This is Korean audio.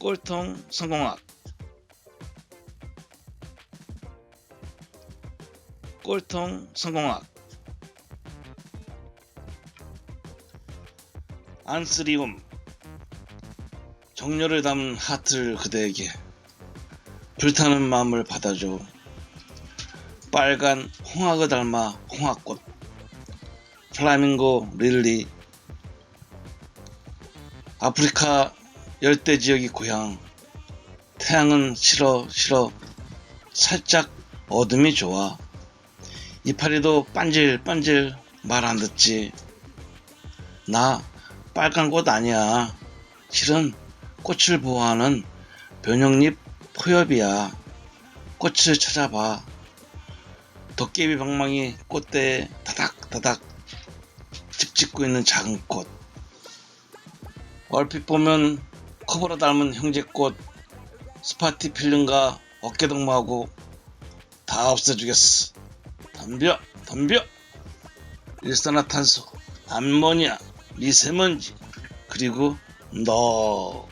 꼴통 성공학. 꼴통 성공학. 안쓰리움. 정열을 담은 하트를 그대에게 불타는 마음을 받아줘. 빨간 홍학을 닮아 홍학꽃. 플라밍고 릴리. 아프리카 열대 지역이 고향. 태양은 싫어 싫어. 살짝 어둠이 좋아. 이파리도 반질반질. 말 안 듣지. 나 빨간 꽃 아니야. 실은 꽃을 보호하는 변형잎 포엽이야. 꽃을 찾아봐. 도깨비 방망이 꽃대에 다닥다닥 집 짓고 있는 작은 꽃. 얼핏 보면 커버로 닮은 형제꽃 스파티 필름과 어깨동무하고 다 없애주겠어. 덤벼 덤벼. 일산화탄소 암모니아 미세먼지 그리고 너